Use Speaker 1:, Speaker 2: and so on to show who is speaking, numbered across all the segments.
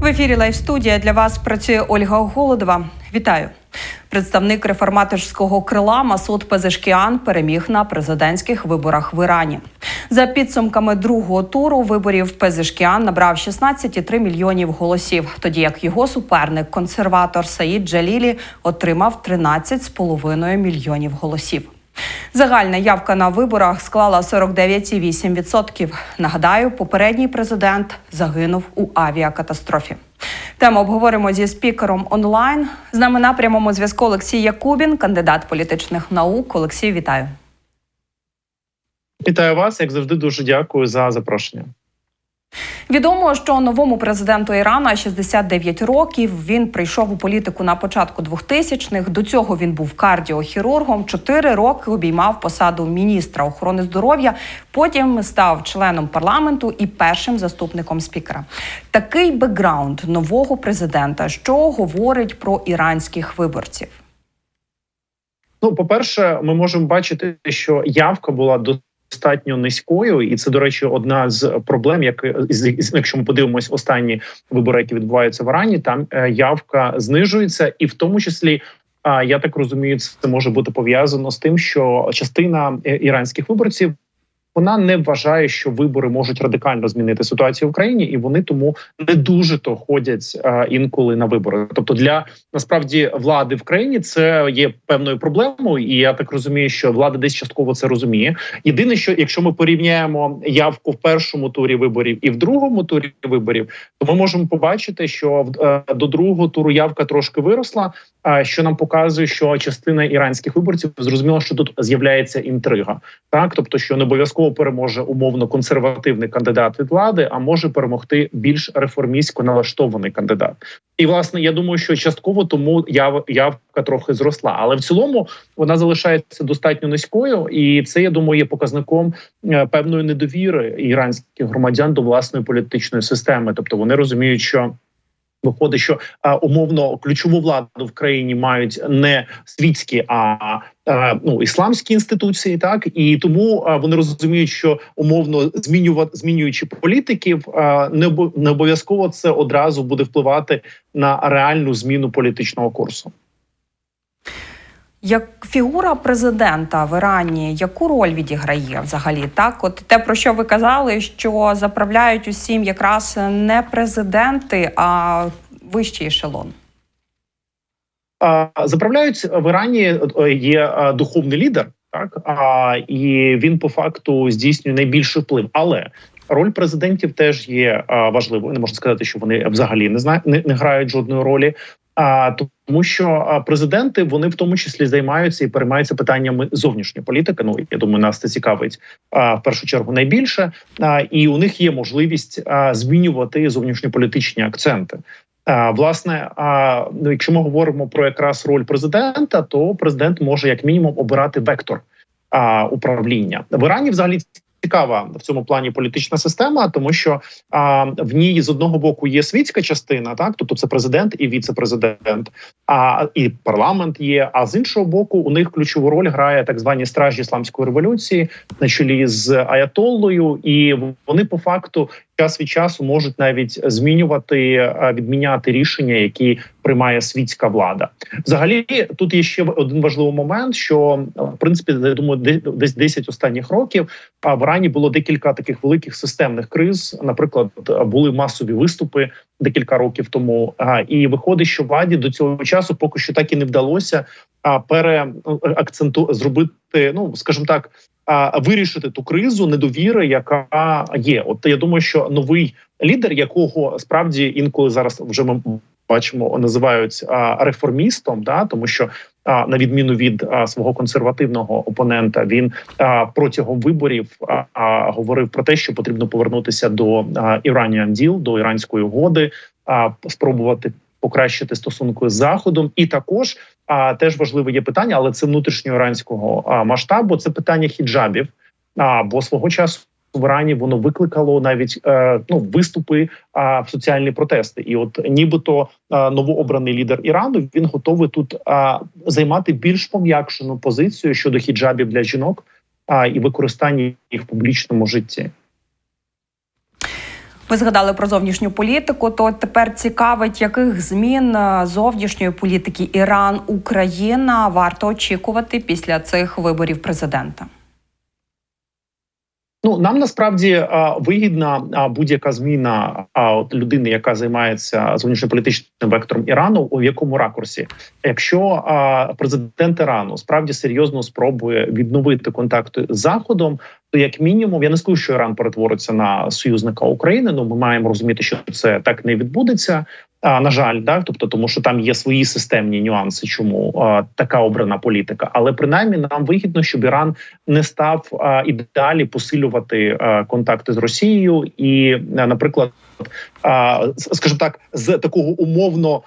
Speaker 1: В ефірі Лайв студія для вас працює Ольга Голодова. Вітаю. Представник реформаторського крила Масуд Пезешкіан переміг на президентських виборах в Ірані. За підсумками другого туру виборів Пезешкіан набрав 16,3 мільйонів голосів, тоді як його суперник, консерватор Саїд Джалілі, отримав 13,5 мільйонів голосів. Загальна явка на виборах склала 49,8%. Нагадаю, попередній президент загинув у авіакатастрофі. Тему обговоримо зі спікером онлайн. З нами на прямому зв'язку Олексій Якубін, кандидат політичних наук. Олексій, вітаю.
Speaker 2: Вітаю вас, як завжди, дуже дякую за запрошення.
Speaker 1: Відомо, що новому президенту Ірана 69 років. Він прийшов у політику на початку 2000-х. До цього він був кардіохірургом. Чотири роки обіймав посаду міністра охорони здоров'я. Потім став членом парламенту і першим заступником спікера. Такий бекграунд нового президента, що говорить про іранських виборців.
Speaker 2: Ну, по перше, ми можемо бачити, що явка була до. Достатньо низькою, і це до речі, одна з проблем, як якщо ми подивимось останні вибори, які відбуваються в Ірані, там е, явка знижується, і в тому числі А я так розумію, це може бути пов'язано з тим, що частина е, іранських виборців вона не вважає, що вибори можуть радикально змінити ситуацію в Україні, і вони тому не дуже то ходять а, інколи на вибори. Тобто, для насправді влади в країні це є певною проблемою, і я так розумію, що влада десь частково це розуміє. Єдине, що якщо ми порівняємо явку в першому турі виборів і в другому турі виборів, то ми можемо побачити, що в до другого туру явка трошки виросла. А що нам показує, що частина іранських виборців зрозуміло, що тут з'являється інтрига, так тобто, що не обов'язково переможе умовно консервативний кандидат від влади, а може перемогти більш реформістсько налаштований кандидат. І власне я думаю, що частково тому яв, явка трохи зросла, але в цілому вона залишається достатньо низькою, і це я думаю є показником е, певної недовіри іранських громадян до власної політичної системи. Тобто вони розуміють, що Виходить, що а, умовно ключову владу в країні мають не світські, а, ну ісламські інституції, так і тому а, вони розуміють, що умовно змінювати змінюючи політиків, а, не не обов'язково це одразу буде впливати на реальну зміну політичного курсу.
Speaker 1: Як фігура президента в Ірані, яку роль відіграє взагалі? Так, от те про що ви казали, що заправляють усім якраз не президенти, а вищий ешелон.
Speaker 2: Заправляють в Ірані є духовний лідер, так і він по факту здійснює найбільший вплив. Але роль президентів теж є важливою. Не можна сказати, що вони взагалі не зна не грають жодної ролі. А тому, що президенти вони в тому числі займаються і переймаються питаннями зовнішньої політики. Ну я думаю, нас це цікавить а, в першу чергу найбільше. А, і у них є можливість а, змінювати зовнішньополітичні акценти. А, власне, а ну, якщо ми говоримо про якраз роль президента, то президент може як мінімум обирати вектор а, управління в Ірані. Взагалі цікава в цьому плані політична система, тому що а, в ній з одного боку є світська частина, так тобто це президент і віце-президент, а і парламент є. А з іншого боку, у них ключову роль грає так звані стражі ісламської революції на чолі з Аятоллою, і вони по факту час від часу можуть навіть змінювати відміняти рішення, які приймає світська влада. Взагалі, тут є ще один важливий момент, що в принципі я думаю, десь 10 останніх років в Ірані було декілька таких великих системних криз. Наприклад, були масові виступи декілька років тому. І виходить, що владі до цього часу поки що так і не вдалося переакценту зробити, ну скажімо так. Вирішити ту кризу недовіри, яка є, от я думаю, що новий лідер, якого справді інколи зараз вже ми бачимо, називають реформістом, да тому що на відміну від свого консервативного опонента, він протягом виборів говорив про те, що потрібно повернутися до Iranian Deal, до іранської угоди, спробувати покращити стосунки з заходом, і також теж важливе є питання, але це внутрішньоіранського масштабу. Це питання хіджабів. Бо свого часу Ірані воно викликало навіть е, ну виступи в соціальні протести. І от нібито а, новообраний лідер Ірану він готовий тут займати більш пом'якшену позицію щодо хіджабів для жінок і використання їх в публічному житті.
Speaker 1: Ви згадали про зовнішню політику. То тепер цікавить, яких змін е, зовнішньої політики Іран Україна варто очікувати після цих виборів президента.
Speaker 2: Ну нам насправді вигідна будь-яка зміна от людини, яка займається зовнішньополітичним вектором Ірану, у якому ракурсі, якщо президент Ірану справді серйозно спробує відновити контакти з Заходом, то як мінімум я не скажу, що Іран перетвориться на союзника України. Ну ми маємо розуміти, що це так не відбудеться. А, на жаль, так, тобто, тому що там є свої системні нюанси, чому а, така обрана політика. Але принаймні нам вигідно, щоб Іран не став а, і далі посилювати а, контакти з Росією, і, а, наприклад, а, скажімо так, з такого умовно,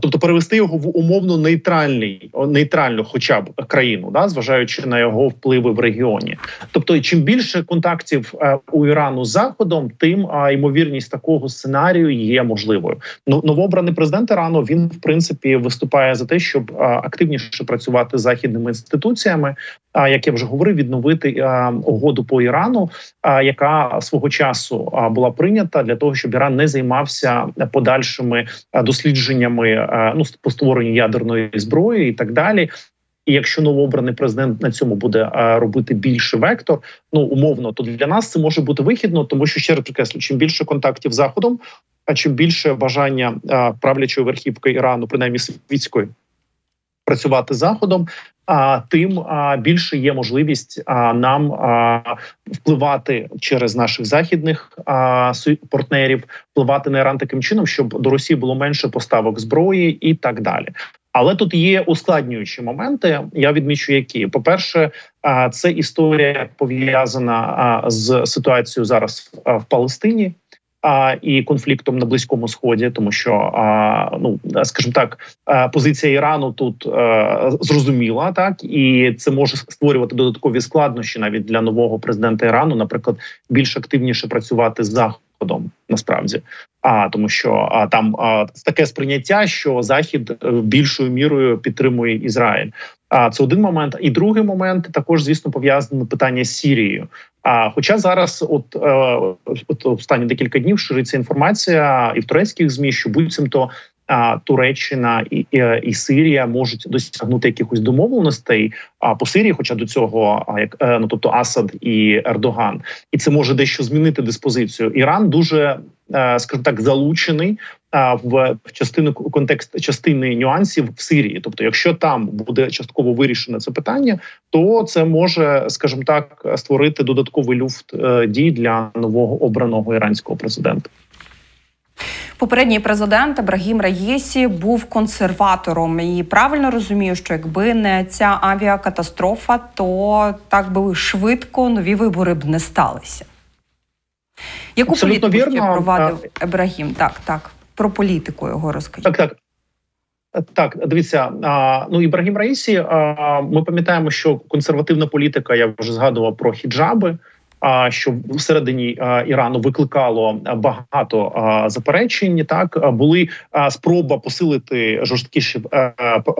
Speaker 2: тобто перевести його в умовно нейтральний, нейтральну, хоча б країну, да, зважаючи на його впливи в регіоні. Тобто, чим більше контактів а, у Ірану з заходом, тим ймовірність такого сценарію є можливою. Ну, новообраний президент Ірану він в принципі виступає за те, щоб активніше працювати з західними інституціями. А як я вже говорив, відновити угоду по Ірану, яка свого часу була прийнята для того, щоб Іран не займався подальшими дослідженнями ну по створенню ядерної зброї і так далі. І якщо новообраний президент на цьому буде а, робити більше вектор, ну умовно, то для нас це може бути вихідно, тому що ще раз підкреслю, чим більше контактів з заходом, а чим більше бажання правлячої верхівки Ірану, принаймні світської, працювати заходом, а тим більше є можливість нам впливати через наших західних партнерів, впливати на Іран таким чином, щоб до Росії було менше поставок зброї і так далі. Але тут є ускладнюючі моменти. Я відмічу, які по перше, це історія пов'язана з ситуацією зараз в Палестині. А і конфліктом на близькому сході, тому що ну скажімо так, позиція Ірану тут а, зрозуміла, так і це може створювати додаткові складнощі навіть для нового президента Ірану, наприклад, більш активніше працювати з заходом, насправді. А тому, що а там а, таке сприйняття, що Захід е, більшою мірою підтримує Ізраїль. А це один момент, і другий момент також, звісно, пов'язане питання з Сірією. А хоча зараз, от, е, от останні декілька днів, шириться інформація і в турецьких змі, що буцімто Туреччина і, і, і Сирія можуть досягнути якихось домовленостей. А по Сирії, хоча до цього, як е, ну тобто Асад і Ердоган, і це може дещо змінити диспозицію. Іран дуже е, скажімо так залучений в частину контекст частини нюансів в Сирії. Тобто, якщо там буде частково вирішено це питання, то це може, скажімо так, створити додатковий люфт е, дій для нового обраного іранського президента.
Speaker 1: Попередній президент Ібрагім Раїсі був консерватором. І правильно розумію, що якби не ця авіакатастрофа, то так би швидко нові вибори б не сталися. Яку
Speaker 2: Абсолютно
Speaker 1: політику
Speaker 2: вірно.
Speaker 1: провадив Ібрагім? Так, так. Про політику його розкажіть.
Speaker 2: Так, так. Так, дивіться, ну Ібрагім Раїсі. Ми пам'ятаємо, що консервативна політика, я вже згадував про хіджаби. Що всередині Ірану викликало багато заперечень, так були спроба посилити жорсткіші п-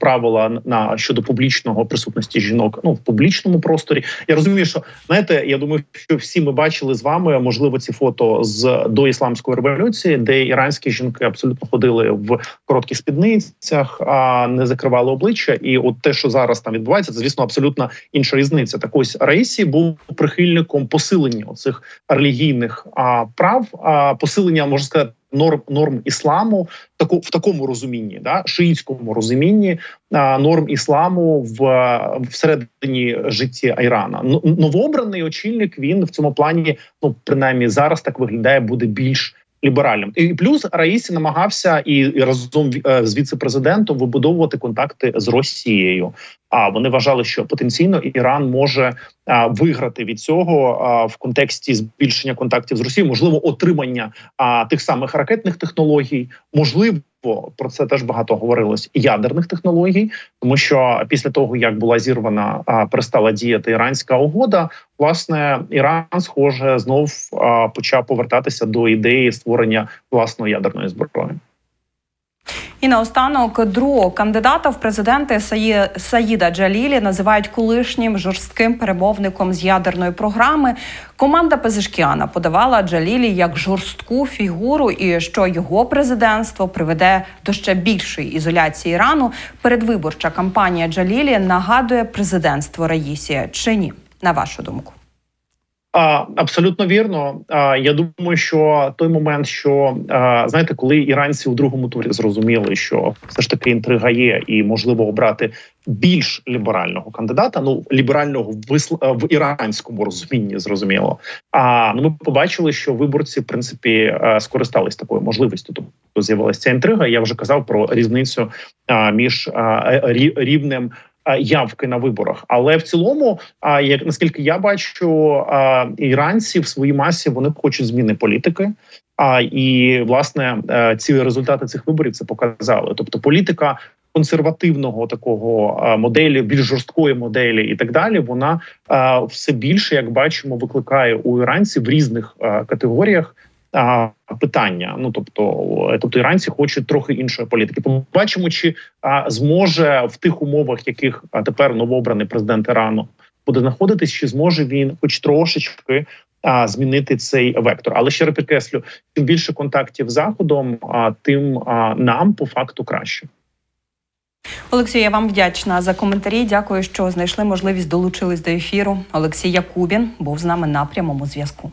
Speaker 2: правила на щодо публічного присутності жінок ну в публічному просторі. Я розумію, що знаєте, я думаю, що всі ми бачили з вами можливо ці фото з до ісламської революції, де іранські жінки абсолютно ходили в коротких спідницях, а не закривали обличчя. І от те, що зараз там відбувається, це звісно абсолютно інша різниця. Так ось Раїсі був прихильником посилення оцих релігійних а, прав, а, посилення можна сказати. Норм норм ісламу таку в такому розумінні, да шиїцькому розумінні а, норм ісламу в всередині житті Ірана. Ну, новообраний очільник він в цьому плані, ну принаймні зараз так виглядає, буде більш ліберальним. І плюс Раїсі намагався і, і разом е, з віце-президентом вибудовувати контакти з Росією. А вони вважали, що потенційно Іран може а, виграти від цього а, в контексті збільшення контактів з Росією, можливо, отримання а, тих самих ракетних технологій, можливо, про це теж багато говорилось ядерних технологій, тому що після того як була зірвана перестала діяти іранська угода, власне Іран, схоже, знов почав повертатися до ідеї створення власної ядерної зброї.
Speaker 1: І наостанок другого кандидата в президенти Саї- Саїда Джалілі називають колишнім жорстким перемовником з ядерної програми. Команда Пезешкіана подавала Джалілі як жорстку фігуру, і що його президентство приведе до ще більшої ізоляції Ірану. Передвиборча кампанія Джалілі нагадує президентство Раїсі чи ні? На вашу думку?
Speaker 2: А, абсолютно вірно. А, я думаю, що той момент, що а, знаєте, коли іранці у другому турі зрозуміли, що все ж таки інтрига є, і можливо обрати більш ліберального кандидата. Ну ліберального в, в іранському розумінні, зрозуміло. А ну ми побачили, що виборці в принципі скористались такою можливістю. Тобто з'явилася ця інтрига. Я вже казав про різницю а, між а, рі- рівнем явки на виборах. Але в цілому, а як наскільки я бачу, іранці в своїй масі вони хочуть зміни політики. А і власне е, ці результати цих виборів це показали. Тобто, політика консервативного такого моделі, більш жорсткої моделі, і так далі, вона все більше, як бачимо, викликає у іранців в різних категоріях. А, Питання, ну тобто, е, тобто іранці хочуть трохи іншої політики. Побачимо, чи а, зможе в тих умовах, яких а, тепер новообраний президент Ірану буде знаходитись, чи зможе він, хоч трошечки, а, змінити цей вектор. Але ще раз підкреслю, чим більше контактів з заходом, а, тим а, нам по факту краще.
Speaker 1: Олексій, я вам вдячна за коментарі. Дякую, що знайшли можливість долучились до ефіру. Олексій Якубін був з нами на прямому зв'язку.